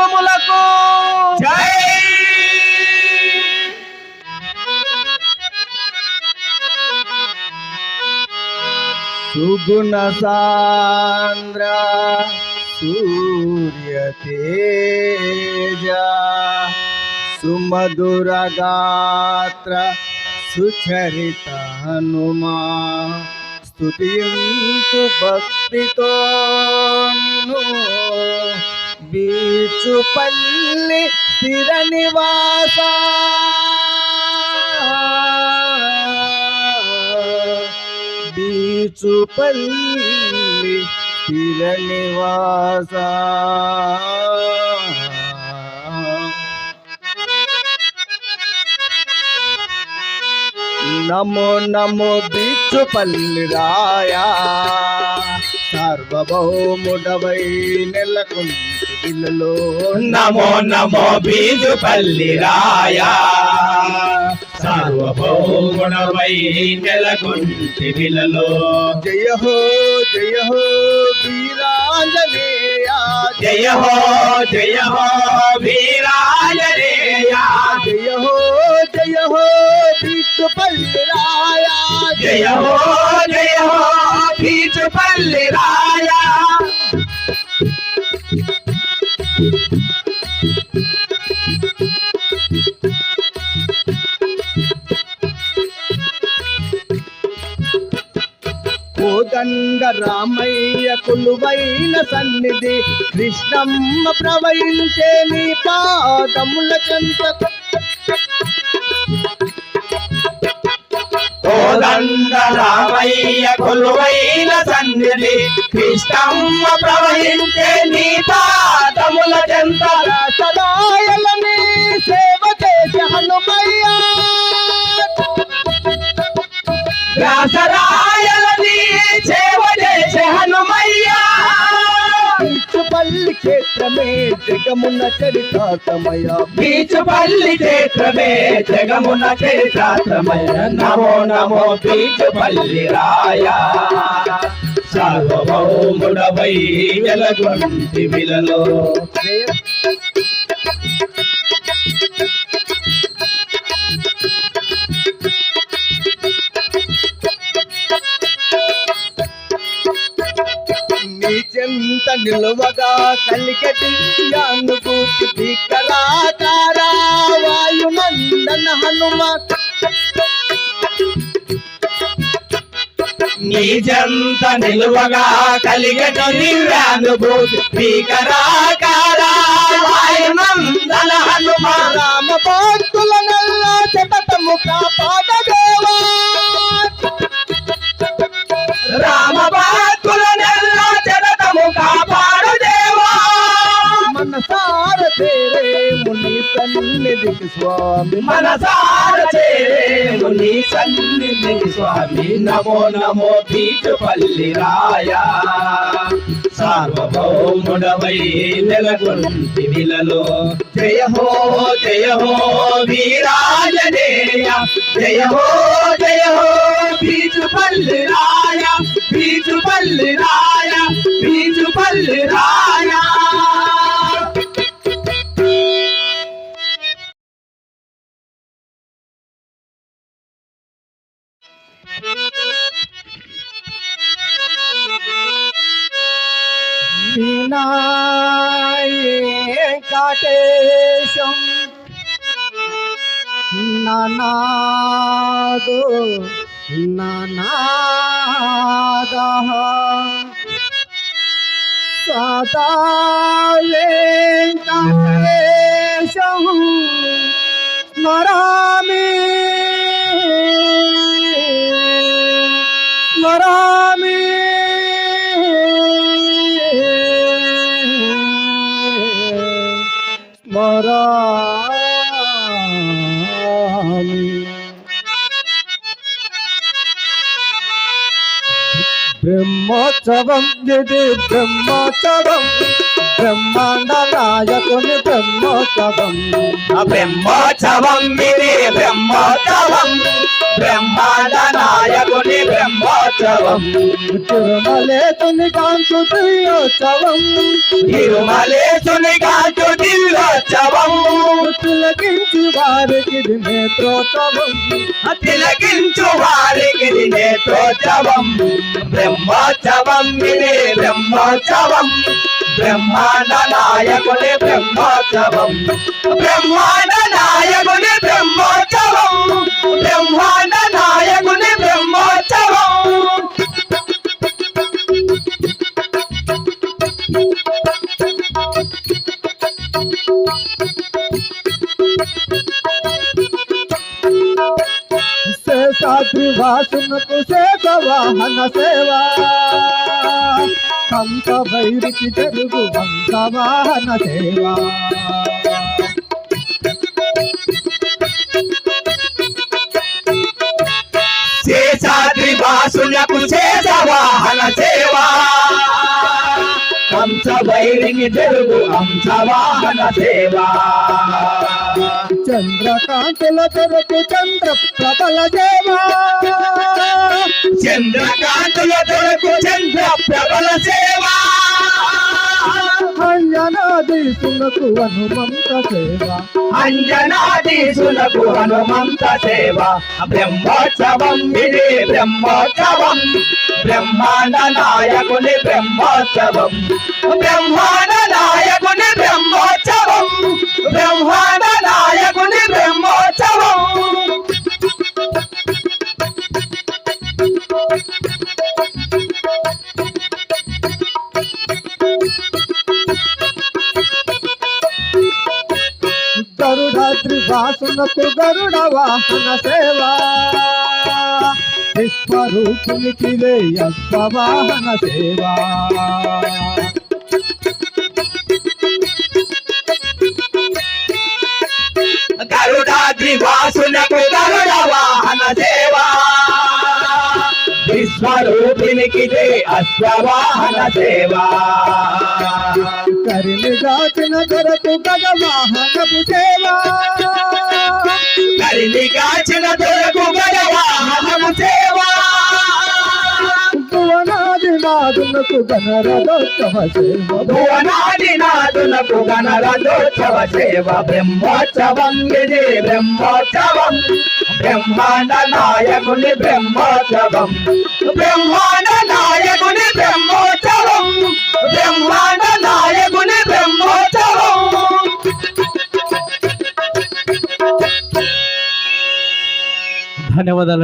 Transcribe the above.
को जय सुगुण सान्द्र सूर्य तेजा सुमधुर गात्र सुचरित हनुमा। स्तुति भक्ति तो नो బీచుపల్లి స్థిర నివాస. బీచుపల్లి స్థిర నివాస. నమో నమో బీచుపల్లి రాయా. సార్వభౌముడవై నెలకొంటిలో నమో నమో బీజుపల్లి రాయా. సార్వభౌముడవై నెలకొంటి విలలో జయ హో జయ హో వీరాంజనేయ. జయ హో జయ హో వీరాజనేయా. జయ హో జయ హో బీచుపల్లి రాయా. జయ హో జయ హో బీజుపల్లి రాయా. కోదండ రామయ్య కొలువైన సన్నిధి కృష్ణమ్మ ప్రవహించే నీ పాదముల చెంత రామయ్య కొలువైన సన్నిధి కృష్ణమ్మ ప్రవహించే నీ పాదముల చెంత. సదాయలని సేవ చేసి హనుమయ్య. క్షేత్రమే జగమున చరితాతమయ బీచుపల్లి క్షేత్రమే జగమున చరిత్రమయ నమో నమో బీచుపల్లి రాయ. సార్వభౌముడవై వెలగొంటి విలలో. చెంత నిలువగా కలిగటి అనుభూతి దిక్కరాకారా వాయునందన హనుమ. నీ జంత నిలువగా కలిగట దివ్యానుభూతి భీకరాకారా హనుమ రామ భక్తుల నల్ల చటతము కాపాడదేవా. స్వామి. మనసార చేరేము సన్నిధి స్వామి. నమో నమో పల్లి రాయా. సార్వభౌముడవై నెలకొంటి విలలో జయ హో జయ హో వీరాజనేయ. జయ హో జయ హో పల్లి రాయ. పల్లి రాయ. వెంకటేశం ననాదో ననాద సదా వెంకటేశం స్మరామి స్మరామి బ్రహ్మోత్సవం ఇది బ్రహ్మోత్సవం. బ్రహ్మాండ నాయకుని బ్రహ్మోత్సవం. బ్రహ్మోత్సవం ఇది బ్రహ్మోత్సవం. బ్రహ్మాండ నాయకుని బ్రహ్మోత్సవం. తిరుమలేతుని కాంతు దివ్యోత్సవం తిరుమలేశుని కాంతు దివ్యోత్సవం తిలకించి వారికి నేత్రోత్సవం. తిలకించు వారికి నేత్రోత్సవం. బ్రహ్మోత్సవం ఇది బ్రహ్మోత్సవం బ్రహ్మాండ నాయకుని బ్రహ్మోత్సవం బ్రహ్మాండ నాయకుని బ్రహ్మోత్సవం బ్రహ్మాండ నాయకుని బ్రహ్మోత్సవం సాధు వాసునకు సేవ వాహన సేవా కంస భైరికి జరుగు వంశ వాహన సేవా. శేషాద్రి వాసులకు శేష సేవా కంస వైరికి తెలుగు హంస వాహన సేవా. చంద్రకాంతుల కొరకు చంద్ర ప్రబల సేవా చంద్రకాంతుల కొరకు చంద్ర ప్రబల సేవా అంజనాదీసునకు హనుమంత సేవా అంజనాదీసులకు హనుమంత సేవ. బ్రహ్మోత్సవం ఇది బ్రహ్మోత్సవం. బ్రహ్మాండ నాయకుని బ్రహ్మోత్సవం. బ్రహ్మాండ నాయకుని బ్రహ్మోత్సవం. బ్రహ్మాండ నాయ వాసునకు గరుడ వాహన సేవా. విశ్వరూపునికి అశ్వ వాహన సేవా గరుడాద్రి వాసునకు గరుడ అశ్వవాహన సేవా కరిని దాచిన దొరకు గజ వాహనపు సేవా కరిని కాచిన దొరకు నాదునకు గణరథోత్సవ సేవ. భువనాది నాదునకు గణరథోత్సవ సేవ. బ్రహ్మోత్సవం ఇది బ్రహ్మోత్సవం. బ్రహ్మాండ నాయకుని బ్రహ్మోత్సవం. బ్రహ్మాండ నాయకుని బ్రహ్మోత్సవం. బ్రహ్మాండ నాయకుని బ్రహ్మోత్సవం. ధన్యవాదాలు